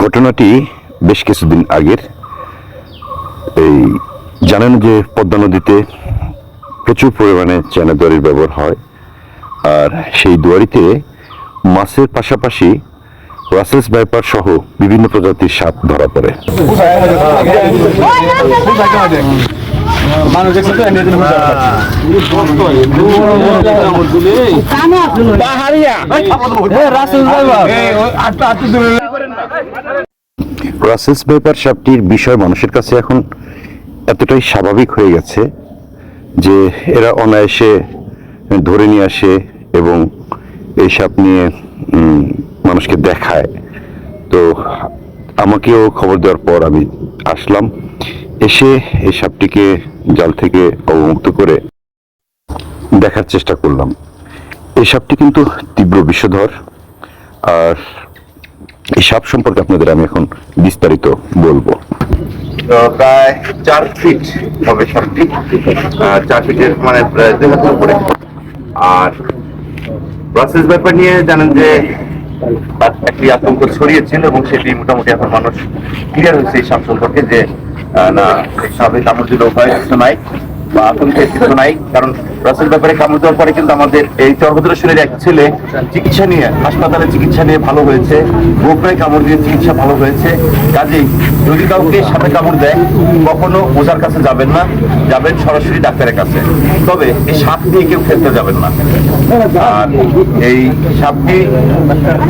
ঘটনাটি বেশ কিছুদিন আগের এই জানেন যে পদ্মা নদীতে প্রচুর পরিমাণে চায়না দুয়ারির ব্যবহার হয় আর সেই দুয়ারিতে মাছের পাশাপাশি রাসেলস ভাইপার সহ বিভিন্ন প্রজাতির সাপ ধরা পড়ে রাসেলস ভাইপার সাপটির বিষয় মানুষের কাছে এখন এতটাই স্বাভাবিক হয়ে গেছে যে এরা অনায়াসে ধরে নিয়ে আসে এবং এই সাপ নিয়ে মানুষকে দেখায়। তো আমাকেও খবর দেওয়ার পর আমি আসলাম। এসে এই সাপটিকে জাল থেকে অবমুক্ত করে দেখার চেষ্টা করলাম। এই সাপটি কিন্তু তীব্র বিষধর। আর এই সাপ সম্পর্কে আপনাদের আমি এখন বিস্তারিত বলব। প্রায় চার ফিট হবে সাপটি। চার ফিটের মানে প্রায় আর প্রসেস ব্যাপার নিয়ে জানেন যে একটি আতঙ্ক ছড়িয়েছিল এবং সেটি মোটামুটি এখন মানুষ ক্লিয়ার হয়েছে এই সাপ সম্পর্কে যে না সাপে কামড় দিলে উপায় কিছু নাই বা আতঙ্কের কিছু নাই, কারণ রাসেল ব্যাপারে কামড় দেওয়ার পরে কিন্তু আমাদের এই চরভদ্রেশ্বরের এক ছেলে চিকিৎসা নিয়ে, হাসপাতালে চিকিৎসা নিয়ে ভালো হয়েছে বোকরায় কামড় দিয়ে চিকিৎসা ভালো হয়েছে। কাজেই যদি কাউকে সাপে কামড় দেয়, কখনো ওজার কাছে যাবেন না, যাবেন সরাসরি ডাক্তারের কাছে। তবে এই সাপ দিয়ে কেউ খেলতে যাবেন না। আর এই সাপটি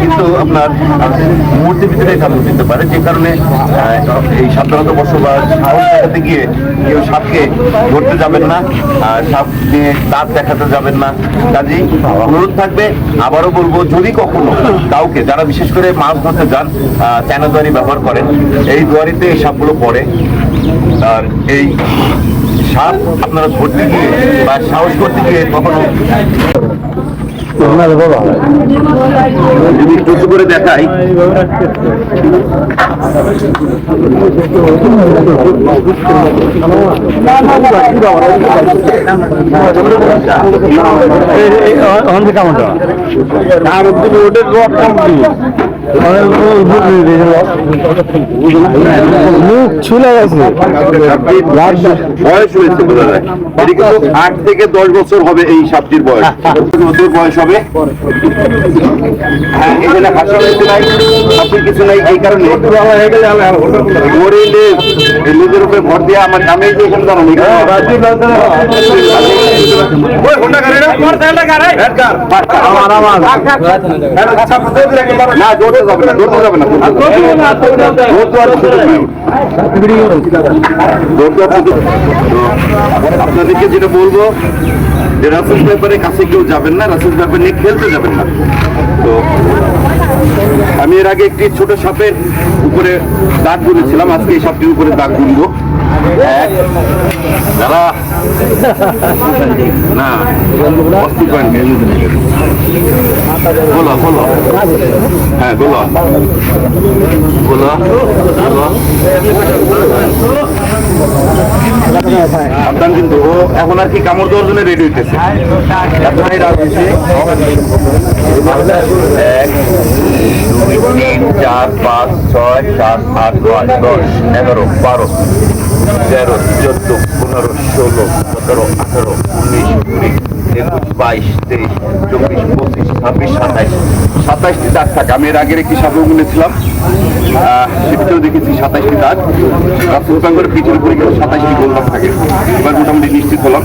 কিন্তু আপনার মুহূর্তের ভিতরে কামড় দিতে পারে, যে কারণে এই সাধারণত বসবাস, সাহস গিয়ে কেউ সাপকে ধরতে যাবেন না। আর সাপ নিয়ে দাঁত দেখাতে যাবেন না। কাজেই অনুরোধ থাকবে, আবারও বলব, যদি কখনো কাউকে, যারা বিশেষ করে মাছ ধরতে যান চায়না দুয়ারি ব্যবহার করেন, এই দুয়ারিতে এই সাপগুলো পড়ে। আর এই সাপ আপনারা ধরতে গিয়ে বা সাহস করতে গিয়ে কখনো যদি একটু করে দেখাই মুখ ছুলে গেছে। বয়স হয়েছে বোঝা যায় আট থেকে দশ বছর হবে এই সাপটির বয়স। বয়স হবে। হ্যাঁ, এখানে হাসা হয়েছে নাই। সাপের কিছু নাই এই কারণে। মরিলে লেজের উপরে ভর দিয়ে আমার আমি যে এখানে দাঁড়ানো আপনাদেরকে যেটা বলব যে রাসেল ব্যাপারে কাছে কেউ যাবেন না, রাসেল ব্যাপার নিয়ে খেলতে যাবেন না। তো আমি এর আগে একটি ছোট সাপের উপরে দাগ গুনেছিলাম। আজকে এই সাপটির উপরে দাগ গুনবো। দাঁড়া। না হ্যাঁ বলো বলো সাবধান কিন্তু। ও এখন আর কি কামড় দেওয়ার জন্য রেডি হইতেছে। এখনই রাত হয়েছে এক দুই তিন, চার, পাঁচ, ছয়, সাত, আট, নয়, দশ, এগারো, বারো, তেরো, চোদ্দ, পনেরো, ষোলো, সতেরো, আঠারো, উনিশ কুড়ি একুশ, বাইশ, তেইশ, চব্বিশ ছাব্বিশ, সাতাইশ। সাতাইশটি দাগ থাকে। আমি এর আগের একটি সাপে গুনেছিলাম সেটিতেও দেখেছি সাতাইশটি দাগ। করে পিঠের উপরে কিন্তু সাতাইশটি গোলদাগ থাকে। এবার মোটামুটি নিশ্চিত হলাম।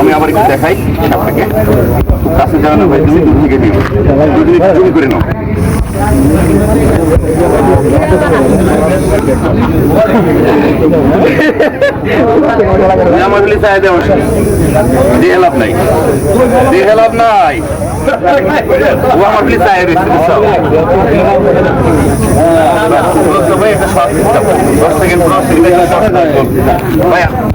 আমি আবার একটু দেখাই সাপটাকে। কাছে জানানো ভাই তুমি দূর থেকে যদি একটু জুম করে নাও। আমার ভাইয়া।